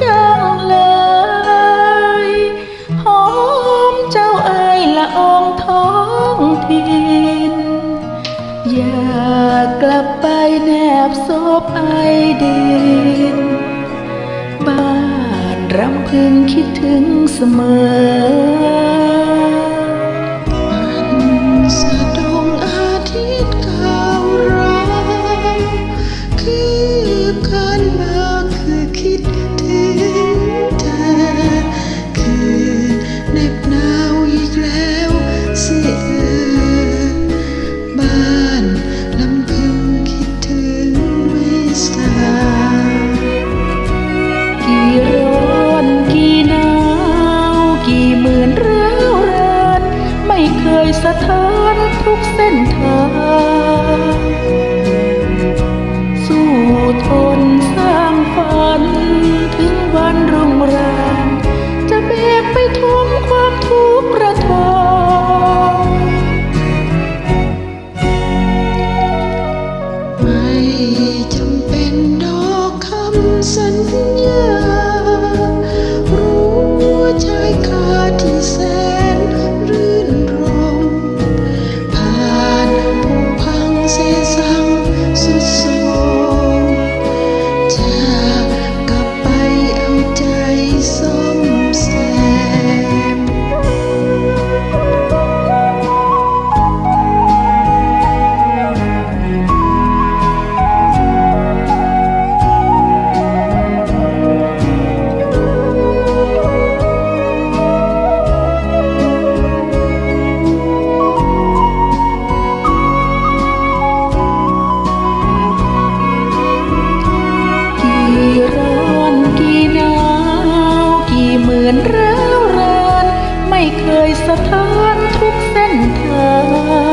จังเลยหอมเจ้าเอายละอองท้องถิ่นอยากกลับไปแนบซบไอ้ดิน บ้านรำพึงคิดถึงเสมอ สะเทือนทุกเส้นทางสู้ทนสร้างฝัน ถึงวันรุ่งรางจะเบกไปทุ่มความทุกข์ระทมไม่จำเป็นดอกคำสัญญา Christmas. สะเทือนทุกเส้นทาง